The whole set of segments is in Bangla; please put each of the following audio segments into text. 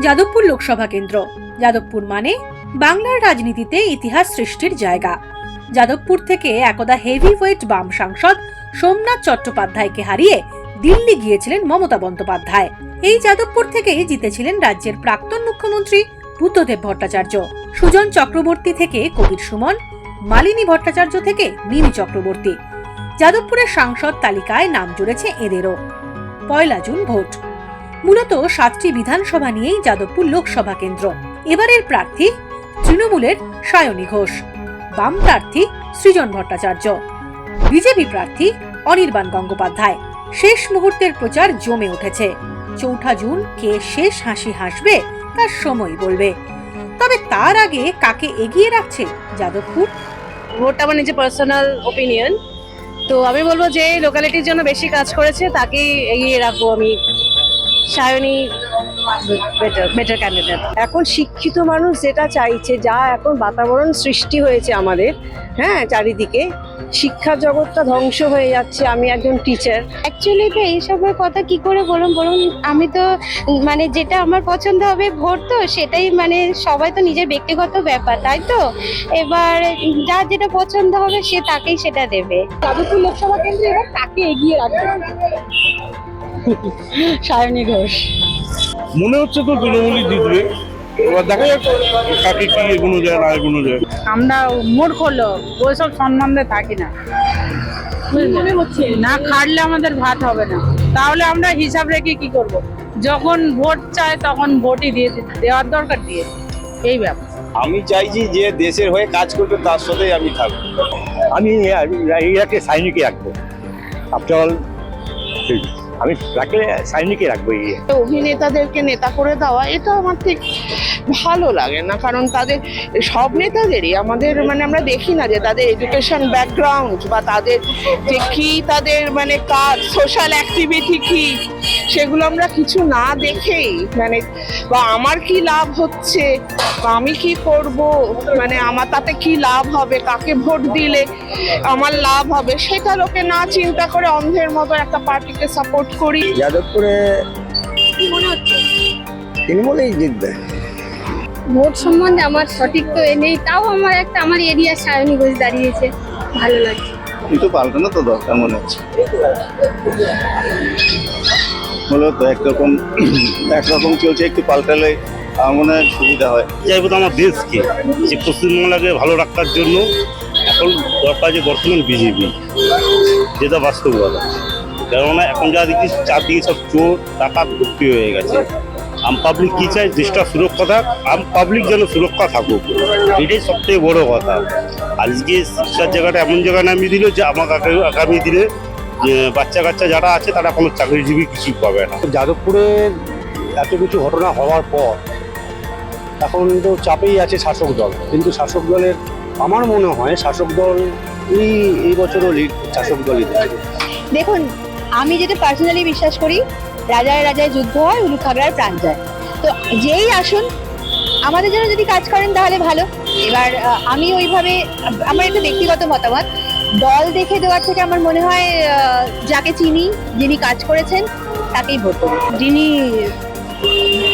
যাদবপুর লোকসভা কেন্দ্র। যাদবপুর মানে বাংলার রাজনীতিতে ইতিহাস সৃষ্টির জায়গা। যাদবপুর থেকে একদা হেভি ওয়েট বাম সাংসদ সোমনাথ চট্টোপাধ্যায়কে হারিয়ে দিল্লি গিয়েছিলেন মমতা বন্দ্যোপাধ্যায়। এই যাদবপুর থেকেই জিতেছিলেন রাজ্যের প্রাক্তন মুখ্যমন্ত্রী বুদ্ধদেব ভট্টাচার্য। সুজন চক্রবর্তী থেকে কবির সুমন, মালিনী ভট্টাচার্য থেকে মিমি চক্রবর্তী। যাদবপুরের সাংসদ তালিকায় নাম জুড়েছে এদেরও। পয়লা জুন ভোট। মূলত সাতটি বিধানসভা নিয়েই যাদবপুর লোকসভা কেন্দ্র। এবারের প্রার্থী তৃণমূলের সায়নী ঘোষ। বাম প্রার্থী সৃজন ভট্টাচার্য। বিজেপি প্রার্থী অনির্বাণ গঙ্গোপাধ্যায়। শেষ মুহূর্তের প্রচার জমে উঠেছে। চৌঠা জুন কে শেষ হাসি হাসবে, তার সময় বলবে। তবে তার আগে কাকে এগিয়ে রাখছে যাদবপুর? ভোটটা আমার নিজের পার্সোনাল ওপিনিয়ন তো আমি বলব যে লোকালিটির জন্য বেশি কাজ করেছে, তাকেই এগিয়ে রাখব আমি। সায়নী বেটার বেটার ক্যান্ডিডেট এখন শিক্ষিত মানুষ যেটা চাইছে যা এখন বাতাবরণ সৃষ্টি হয়েছে আমাদের হ্যাঁ চারিদিকে শিক্ষা জগৎটা ধ্বংস হয়ে যাচ্ছে আমি একজন টিচার অ্যাকচুয়ালি তো এইসবের কথা কি করে বলুন? বলুন আমি তো মানে যেটা আমার পছন্দ হবে ভোট তো সেটাই মানে সবাই তো নিজের ব্যক্তিগত ব্যাপার তাই তো? এবার যার যেটা পছন্দ হবে সে তাকেই সেটা দেবে। যাদবপুর লোকসভা কেন্দ্রে এবার কাকে এগিয়ে রাখবে। সায়নী ঘোষ। মনে হচ্ছে তো তৃণমূলই জিতবে। এবার দেখা যাক কাকে কি এগোনো যায় না এগোনো যায়। আমরা মূর্খ লোক ওইসব সম্বন্ধে থাকি না। মনে হচ্ছে? না খাটলে আমাদের ভাত হবে না। তাহলে আমরা হিসাব রেখে কি করব। যখন ভোট চায় তখন ভোটই দিয়ে দেওয়ার দরকার দিয়ে এই ব্যাপার। আমি চাইছি যে দেশের হয়ে কাজ করবে তার সাথেই আমি থাকব। আমি ইয়াকে সাইনিকে রাখব। আফটার অল আমি রাখলে সাইনিকে রাখব এই অভিনেতাদেরকে নেতা করে দেওয়া এটা আমার ঠিক ভালো লাগে না, কারণ তাদের সব নেতাদেরই আমাদের মানে আমরা দেখি না যে তাদের এডুকেশন ব্যাকগ্রাউন্ড বা তাদের যে কি তাদের মানে কাজ সোশ্যাল অ্যাক্টিভিটি কি, সেগুলো আমরা কিছু না দেখেই মানে বা আমার কি লাভ হচ্ছে, বা আমি কি করব মানে আমার তাতে কি লাভ হবে, কাকে ভোট দিলে আমার লাভ হবে, সেটা লোকে না চিন্তা করে অন্ধের মতো একটা পার্টিকে সাপোর্ট করি। যাদবপুরে কি মনে হচ্ছে? তৃণমূলেই জিতবে। ভোট সম্বন্ধে আমার সঠিক তো এ নেই তাও আমার একটা আমার এরিয়া সায়নী ঘোষ দাঁড়িয়েছে ভালো লাগছে। কিন্তু পাল্টানো তো দরকার মনে হচ্ছে। হলো তো একরকম একরকম চলছে একটু পাল্টালে আমার মনে হয় সুবিধা হয়। চাইব তো আমার দেশকে যে পশ্চিমবাংলাকে ভালো রাখার জন্য এখন দরকার যে বর্তমান বিজেপি যেটা বাস্তবতা কেননা এখন যা দেখছি চারদিকে সব চোর টাকা ভর্তি হয়ে গেছে। আম পাবলিক কি চাই দেশটা সুরক্ষা থাক আম পাবলিক যেন সুরক্ষা থাকুক। এটাই সব থেকে বড় কথা। আজকে শিক্ষার জায়গাটা এমন জায়গায় নামিয়ে দিল যে আমার আগামী- আগামী দিনে বাচ্চা কাচ্চা যারা আছে তারা কোনো চাকরিজীবী কিছুই পাবে না। যাদবপুরের এত কিছু ঘটনা হওয়ার পর এখন তো চাপেই আছে শাসক দল। কিন্তু শাসক দলের আমার মনে হয় শাসক দল এই এই বছরও লিড শাসক দলই দেখুন আমি যেটা পার্সোনালি বিশ্বাস করি রাজায় রাজায় যুদ্ধ হয় উলু খাগড়ার প্রাণ যায়। তো যেই আসুন আমাদের জন্য যদি কাজ করেন তাহলে ভালো। এবার আমি ওইভাবে আমার একটা ব্যক্তিগত মতামত। দল দেখে দেওয়ার থেকে আমার মনে হয় যাকে চিনি যিনি কাজ করেছেন তাকেই ভোট করব যিনি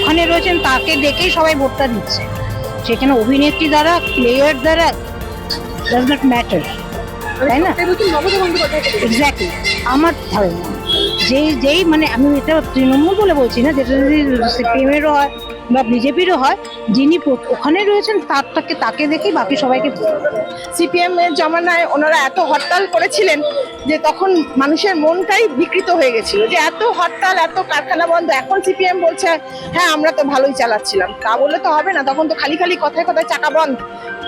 ওখানে রয়েছেন তাকে দেখেই সবাই ভোটটা দিচ্ছে। সেখানে অভিনেত্রী দ্বারা প্লেয়ার দ্বারা ডাজ নট ম্যাটার তাই না? এক্স্যাক্টলি আমার ধারণা যেই যেই মানে আমি এটা তৃণমূল বলে বলছি না, যেটা যদি সিপিএমেরও হয় বা বিজেপিরও হয়, যিনি ওখানে রয়েছেন, তার তাকে দেখেই বাকি সবাইকে সিপিএম এর জমানায় ওনারা এত হরতাল করেছিলেন যে তখন মানুষের মনটাই বিকৃত হয়ে গেছিল যে এত হরতাল, এত কারখানা বন্ধ, এখন সিপিএম বলছে হ্যাঁ আমরা তো ভালোই চালাচ্ছিলাম। তা বললে তো হবে না, তখন তো খালি খালি কথায় কথায় চাকা বন্ধ।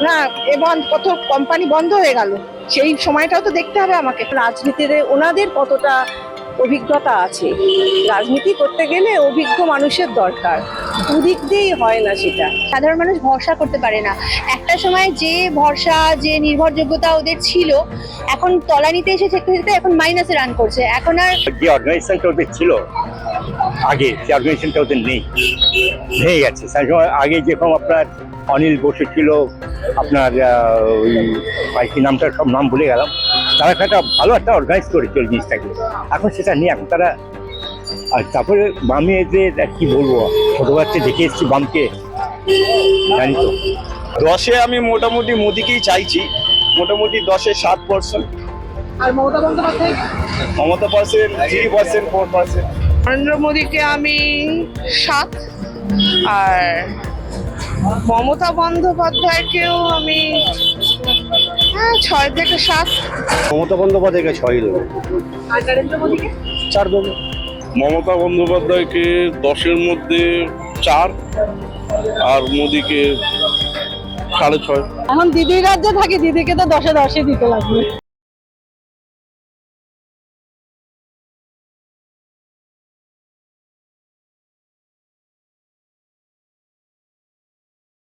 না এ বন্ধ, কত কোম্পানি বন্ধ হয়ে গেল। সেই সময়টাও তো দেখতে হবে আমাকে। রাজনীতিতে ওনাদের কতটা অভিজ্ঞতা আছে। রাজনীতি করতে গেলে অভিজ্ঞ মানুষের দরকার। দুদিক দিয়েই হয় না সেটা। সাধারণ মানুষ ভরসা করতে পারে না। একটা সময় যে ভরসা, যে নির্ভরযোগ্যতা ওদের ছিল, এখন তলানিতে এসে থেকে থেকে এখন মাইনাসে রান করছে। এখন আর যে অর্গানাইজেশনটা ওদের ছিল, আগে সে অর্গানাইজেশনটা ওদের নেই। ভেঙে গেছে আগে যেরকম আপনার অনিল বসু ছিল আপনার ওই কি নামটা সব নাম ভুলে গেলাম। তারা একটা ভালো একটা অর্গানাইজ করেছিল জিনিসটাকে। এখন সেটা নেই এখন তারা আর তারপরে বামে এদের কি বলব ছোটবেলাতে দেখে এসেছি বামকে। জানি তো। দশে আমি মোটামুটি মোদিকেই চাইছি মোটামুটি দশে সাত পার্সেন্ট আর Mamata Bandyopadhyay? Mamata percent three percent four percent. Narendra মোদীকে আমি সাত আর মমতা বন্দ্যোপাধ্যায়কেও আমি হ্যাঁ ছয় থেকে সাত। মমতা বন্দ্যোপাধ্যায়কে ছয় দেবো চার দেবো মমতা বন্দ্যোপাধ্যায়কে দশের মধ্যে চার আর মোদিকে সাড়ে ছয়। এখন দিদির রাজ্যে থাকি দিদিকে তো দশে দশে দিতে লাগবে।